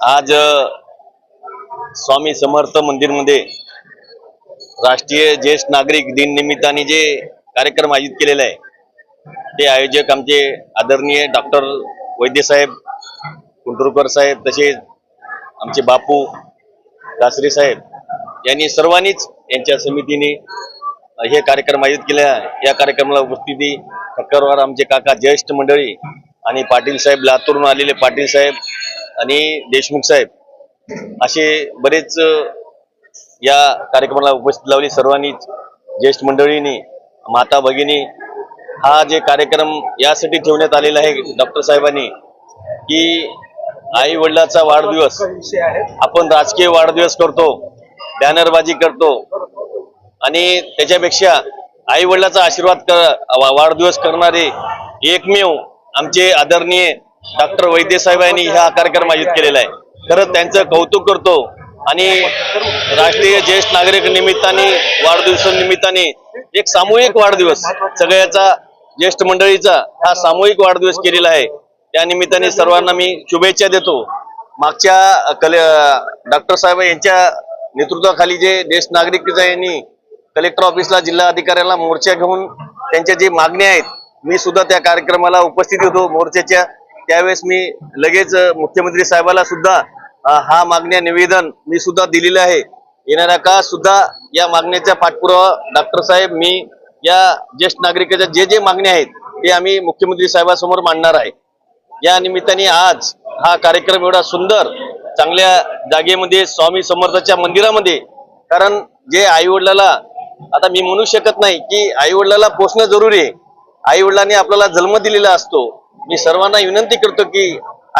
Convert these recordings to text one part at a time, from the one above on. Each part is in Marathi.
आज स्वामी समर्थ मंदिरमध्ये राष्ट्रीय ज्येष्ठ नागरिक दिन निमित्ताने जे कार्यक्रम आयोजित केलेला आहे ते आयोजक आमचे आदरणीय डॉक्टर वैद्यसाहेब कुंटुरकर साहेब तसेच आमचे बापू दासरे साहेब यांनी सर्वांनीच यांच्या समितीने हे कार्यक्रम आयोजित केले या कार्यक्रमाला उपस्थिती ठक्करवार आमचे काका ज्येष्ठ मंडळी आणि पाटील साहेब लातूरून आलेले पाटील साहेब आणि देशमुख साहेब असे बरेच या कार्यक्रमाला उपस्थित लावली. सर्वांनीच ज्येष्ठ मंडळींनी माता भगिनी हा जे कार्यक्रम यासाठी ठेवण्यात आलेला आहे डॉक्टर साहेबांनी की आई वडिलाचा वाढदिवस आपण राजकीय वाढदिवस करतो बॅनरबाजी करतो आणि त्याच्यापेक्षा आई वडिलाचा आशीर्वाद कर वाढदिवस करणारे एकमेव आमचे आदरणीय डॉक्टर वैद्य साहेबांनी हा कार्यक्रम आयोजित केलेला आहे. खरंच त्यांचं कौतुक करतो आणि राष्ट्रीय ज्येष्ठ नागरिक निमित्ताने वाढदिवसानिमित्ताने एक सामूहिक वाढदिवस सगळ्याचा ज्येष्ठ मंडळीचा हा सामूहिक वाढदिवस केलेला आहे. त्या निमित्ताने सर्वांना मी शुभेच्छा देतो. मागच्या कले डॉक्टर साहेब यांच्या नेतृत्वाखाली जे ज्येष्ठ नागरिक यांनी कलेक्टर ऑफिसला जिल्हा अधिकाऱ्यांना मोर्चा घेऊन त्यांच्या जे मागण्या आहेत मी सुद्धा त्या कार्यक्रमाला उपस्थित होतो. मोर्चाच्या त्यावेळेस मी लगेच मुख्यमंत्री साहेबाला सुद्धा हा मागण्या निवेदन मी सुद्धा दिलेलं आहे. येणाऱ्या का सुद्धा या मागण्याचा पाठपुरावा डॉक्टर साहेब मी या ज्येष्ठ नागरिकाच्या जे जे मागण्या आहेत ते आम्ही मुख्यमंत्री साहेबांसमोर मांडणार आहे. या निमित्ताने आज हा कार्यक्रम एवढा सुंदर चांगल्या जागेमध्ये स्वामी समर्थाच्या मंदिरामध्ये कारण जे आईवडिलाला आता मी म्हणू शकत नाही की आईवडिलाला पोचणं जरुरी आहे. आईवडिलांनी आपल्याला जन्म दिलेला असतो. मी सर्वांना विनंती करतो की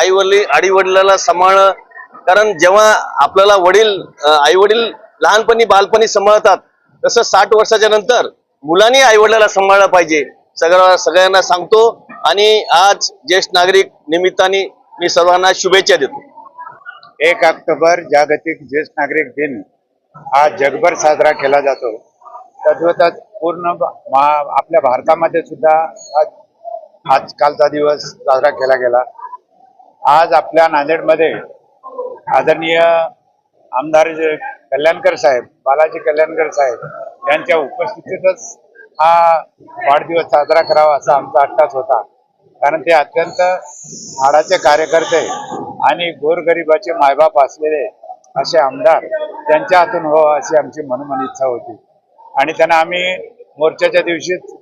आई वडील आई वडिलाला सांभाळ कारण जेव्हा आपल्याला वडील आई वडील लहानपणी बालपणी सांभाळतात तसं साठ वर्षाच्या नंतर मुलांनी आई वडिलाला सांभाळलं पाहिजे. सगळ्या सगळ्यांना सांगतो. आणि आज ज्येष्ठ नागरिक निमित्ताने मी सर्वांना शुभेच्छा देतो. एक ऑक्टोबर जागतिक ज्येष्ठ नागरिक दिन. हा जगभर साजरा केला जातो. तद्वतच पूर्ण आपल्या भारतामध्ये सुद्धा हा आजकालचा दिवस साजरा केला गेला. आज आपल्या नांदेडमध्ये आदरणीय आमदार कल्याणकर साहेब बालाजी कल्याणकर साहेब यांच्या उपस्थितीतच हा वाढदिवस साजरा करावा असा आमचा अट्टाच होता. कारण ते अत्यंत हाडाचे कार्यकर्ते आणि गोरगरिबाचे मायबाप असलेले असे आमदार त्यांच्या हातून हो अशी आमची मनोमन इच्छा होती. आणि त्यांना आम्ही मोर्चाच्या दिवशीच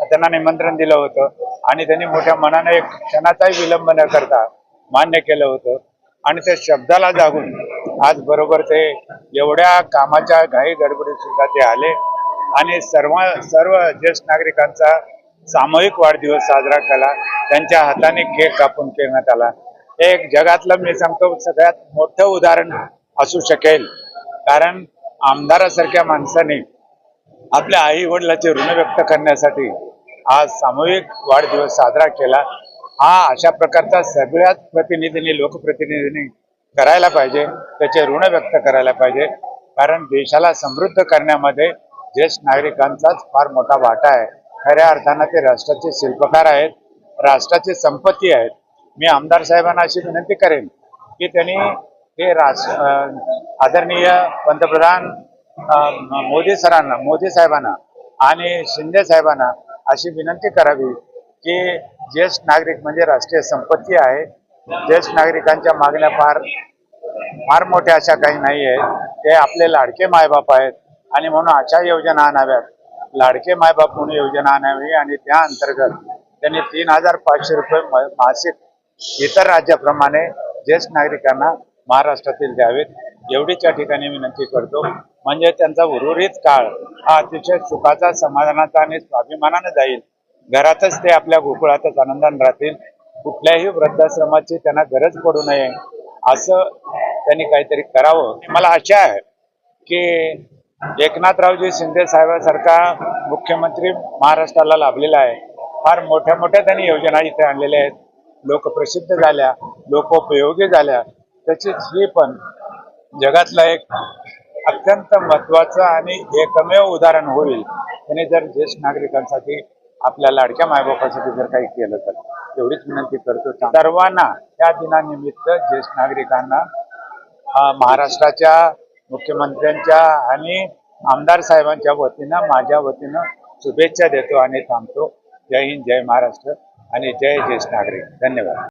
त्यांना निमंत्रण दिलं होतं. आणि त्यांनी मोठ्या मनाने एक क्षणाचाही विलंब न करता मान्य केलं होतं. आणि त्या शब्दाला जागून आज बरोबर ते एवढ्या कामाच्या घाई गडबडीत सुद्धा ते आले. आणि सर्व सर्व ज्येष्ठ नागरिकांचा सामूहिक वाढदिवस साजरा केला. त्यांच्या हाताने केक कापून करण्यात आला. हे एक जगातलं मी सांगतो सगळ्यात मोठं उदाहरण असू शकेल. कारण आमदारासारख्या माणसाने आपल्या आई वडिलाचे ऋण व्यक्त करण्यासाठी हा सामूहिक वाढदिवस साजरा केला. हा अशा प्रकारचा सगळ्याच प्रतिनिधींनी लोकप्रतिनिधींनी करायला पाहिजे त्याचे ऋण व्यक्त करायला पाहिजे. कारण देशाला समृद्ध करण्यामध्ये ज्येष्ठ नागरिकांचाच फार मोठा वाटा आहे. खऱ्या अर्थानं ते राष्ट्राचे शिल्पकार आहेत राष्ट्राची संपत्ती आहेत. मी आमदार साहेबांना अशी विनंती करेन की त्यांनी हे राष्ट्र आदरणीय पंतप्रधान मोदी सरांना मोदी साहेबांना आणि शिंदे साहेबांना अशी विनंती करावी की ज्येष्ठ नागरिक म्हणजे राष्ट्रीय संपत्ती आहे. ज्येष्ठ नागरिकांच्या मागण्या फार फार मोठ्या अशा काही नाही आहेत. ते आपले लाडके मायबाप आहेत आणि म्हणून अशा योजना आणाव्यात. लाडके मायबाप म्हणून योजना आणावी आणि त्या अंतर्गत त्यांनी तीन हजार पाचशे रुपये मासिक इतर राज्याप्रमाणे ज्येष्ठ नागरिकांना महाराष्ट्रातील द्यावेत. एवढीच या ठिकाणी विनंती करतो. म्हणजे त्यांचा उर्वरित काळ हा अतिशय सुखाचा समाधानाचा आणि स्वाभिमानाने जाईल. घरातच ते आपल्या गोकुळातच आनंदाने राहतील. कुठल्याही वृद्धाश्रमाची त्यांना गरज पडू नये. असं त्यांनी काहीतरी करावं. मला आशा आहे की एकनाथरावजी शिंदे साहेबांसारखा मुख्यमंत्री महाराष्ट्राला लाभलेला आहे. फार मोठ्या मोठ्या त्यांनी योजना इथे आणलेल्या आहेत. लोकप्रसिद्ध झाल्या लोकोपयोगी झाल्या. तशीच ही पण जगातला एक अत्यंत महत्वाचं आणि एकमेव उदाहरण होईल. त्याने जर ज्येष्ठ नागरिकांसाठी आपल्या लाडक्या मायबापासाठी जर काही केलं तर. एवढीच विनंती करतो. सर्वांना त्या दिनानिमित्त ज्येष्ठ नागरिकांना महाराष्ट्राच्या मुख्यमंत्र्यांच्या आणि आमदार साहेबांच्या वतीनं माझ्या वतीनं शुभेच्छा देतो आणि थांबतो. जय हिंद जय महाराष्ट्र आणि जय ज्येष्ठ नागरिक. धन्यवाद.